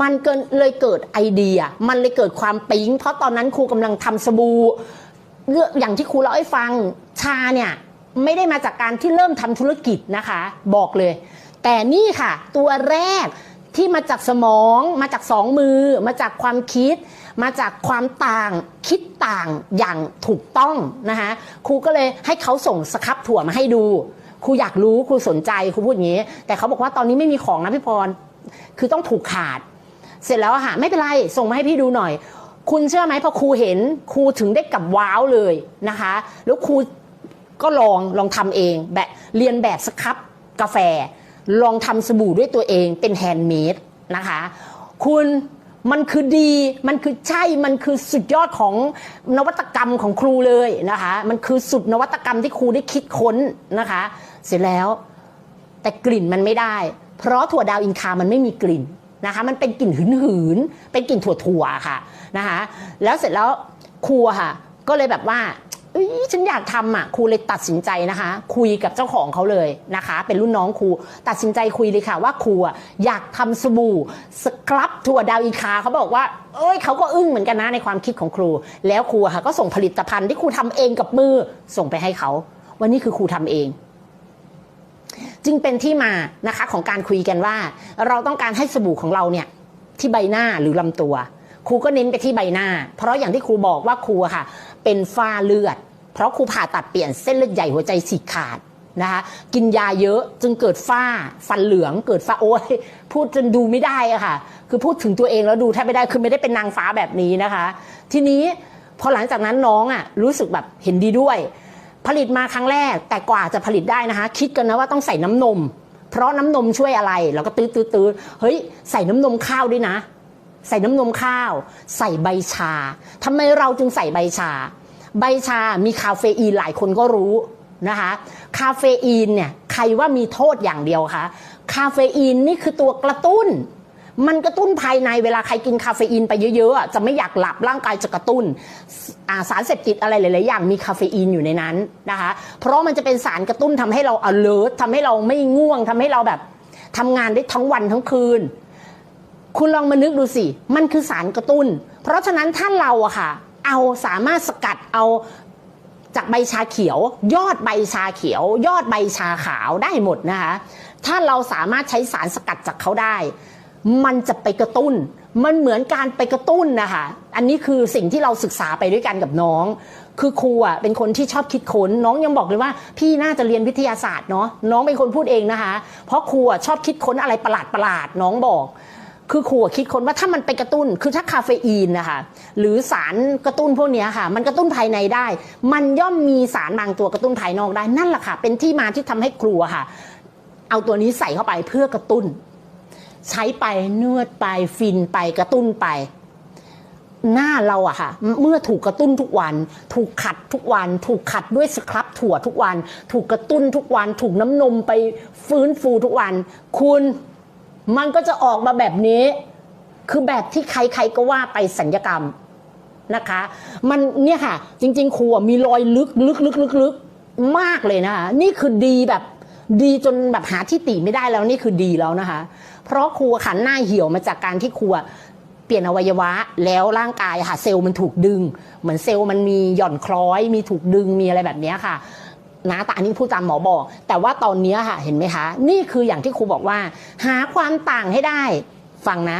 มันเกินเลยเกิดไอเดีย มันเลยเกิดความปิ๊ง เพราะตอนนั้นครูกำลังทำสบู่เรื่องอย่างที่ครูเล่าให้ฟังชาเนี่ยไม่ได้มาจากการที่เริ่มทำธุรกิจนะคะ บอกเลย แต่นี่ค่ะ ตัวแรกที่มาจากสมองมาจากสองมือ มาจากความคิด มาจากความต่างคิดต่างอย่างถูกต้องนะคะครูก็เลยให้เขาส่งสครับถั่วมาให้ดูครูอยากรู้ครูสนใจครูพูดอย่างนี้ แต่เขาบอกว่าตอนนี้ไม่มีของนะพี่พร คือต้องถูกขาด เสร็จแล้วอะค่ะไม่เป็นไรส่งมาให้พี่ดูหน่อย คุณเชื่อไหมพอครูเห็นครูถึงได้กลับว้าวเลยนะคะ แล้วครูก็ลองลองทำเองแบบเรียนแบบสครับกาแฟ ลองทำสบู่ด้วยตัวเองเป็นแฮนด์เมดนะคะ คุณมันคือดี มันคือใช่ มันคือสุดยอดของนวัตกรรมของครูเลยนะคะ มันคือสุดนวัตกรรมที่ครูได้คิดค้นนะคะ เสร็จแล้วแต่กลิ่นมันไม่ได้ เพราะถั่วดาวอินคามันไม่มีกลิ่นนะคะ มันเป็นกลิ่นหืนหืนเป็นกลิ่นถั่วถั่วๆค่ะนะคะแล้วเสร็จแล้วครูค่ะ ก็เลยแบบว่าฉันอยากทำอะครูเลยตัดสินใจนะคะ คุยกับเจ้าของเขาเลยนะคะ เป็นรุ่นน้องครูตัดสินใจคุยเลยค่ะ ว่าครูอะอยากทำสบู่สครับถั่วดาวอินคาเขาบอกว่า เอ้ยเขาก็อึ้งเหมือนกันนะในความคิดของครู แล้วครูค่ะก็ส่งผลิตภัณฑ์ที่ครูทำเองกับมือส่งไปให้เขาวันนี้คือครูทำเอง จึงเป็นที่มานะคะของการคุยกันว่า เราต้องการให้สบู่ของเราเนี่ยที่ใบหน้าหรือลำตัว ครูก็เน้นไปที่ใบหน้า เพราะอย่างที่ครูบอกว่าครูค่ะ เป็นฝ้าเลือด เพราะครูผ่าตัดเปลี่ยนเส้นเลือดใหญ่หัวใจฉีกขาดนะคะกินยาเยอะจึงเกิดฝ้าฟันเหลือง เกิดฝ้าโอ้ยพูดจนดูไม่ได้อะค่ะ คือพูดถึงตัวเองแล้วดูแทบไม่ได้คือไม่ได้เป็นนางฟ้าแบบนี้นะคะ ทีนี้พอหลังจากนั้นน้องอะรู้สึกแบบเห็นดีด้วย ผลิตมาครั้งแรก แต่กว่าจะผลิตได้นะคะ คิดกันนะว่าต้องใส่น้ำนม เพราะน้ำนมช่วยอะไรเราก็ตื้อตื้อตื้อเฮ้ยใส่น้ำนมข้าวด้วยนะ ใส่น้ำนมข้าว ใส่ใบชาทำไมเราจึงใส่ใบชา ใบชามีคาเฟอีนหลายคนก็รู้นะคะคาเฟอีนเนี่ยใครว่ามีโทษอย่างเดียวคะคาเฟอีนนี่คือตัวกระตุ้น มันกระตุ้นภายในเวลาใครกินคาเฟอีนไปเยอะๆจะไม่อยากหลับร่างกายจะกระตุ้นาสารเสพติดอะไรหลายๆอย่างมีคาเฟอีนอยู่ในนั้นนะคะ เพราะมันจะเป็นสารกระตุ้นทำให้เรา alert ทำให้เราไม่ง่วงทำให้เราแบบทำงานได้ทั้งวันทั้งคืน คุณลองมานึกดูสิ มันคือสารกระตุ้น เพราะฉะนั้นถ้าเราอะค่ะ เอาสามารถสกัดเอาจากใบชาเขียว ยอดใบชาเขียว ยอดใบชาขาวได้หมดนะคะ ถ้าเราสามารถใช้สารสกัดจากเขาได้ มันจะไปกระตุ้น มันเหมือนการไปกระตุ้นนะคะอันนี้คือสิ่งที่เราศึกษาไปด้วยกันกับน้อง คือครูอะเป็นคนที่ชอบคิดค้น น้องยังบอกเลยว่า พี่น่าจะเรียนวิทยาศาสตร์เนาะน้องเป็นคนพูดเองนะคะ เพราะครูอะชอบคิดค้นอะไรประหลาดประหลาดน้องบอก คือครูอะคิดค้นว่าถ้ามันไปกระตุ้น คือถ้าคาเฟอีนนะคะหรือสารกระตุ้นพวกนี้ค่ะ มันกระตุ้นภายในได้ มันย่อมมีสารบางตัวกระตุ้นภายนอกได้นั่นแหละค่ะ เป็นที่มาที่ทำให้ครูค่ะ เอาตัวนี้ใส่เข้าไปเพื่อกระตุ้น ใช้ไปนวดไปฟินไปกระตุ้นไป หน้าเราอะค่ะ เมื่อถูกกระตุ้นทุกวัน ถูกขัดทุกวัน ถูกขัดด้วยสครับถั่วทุกวัน ถูกกระตุ้นทุกวัน ถูกน้ำนมไปฟื้นฟูทุกวัน คุณมันก็จะออกมาแบบนี้ คือแบบที่ใครๆก็ว่าไปสัญญกรรมนะคะ มันเนี่ยค่ะ จริง ๆครูอะมีรอยลึกลึกลึกลึกลึกมากเลยนะคะ นี่คือดีแบบ ดีจนแบบหาที่ติไม่ได้แล้วนี่คือดีแล้วนะคะ เพราะครูขันหน้าเหี่ยวมาจากการที่ครูเปลี่ยนอวัยวะแล้วร่างกายค่ะเซลล์มันถูกดึง เหมือนเซลล์มันมีหย่อนคล้อย มีถูกดึงมีอะไรแบบนี้ค่ะนะแต่อันนี้ผู้ตามหมอบอก แต่ว่าตอนนี้ค่ะเห็นไหมคะ นี่คืออย่างที่ครูบอกว่า หาความต่างให้ได้ฟังนะ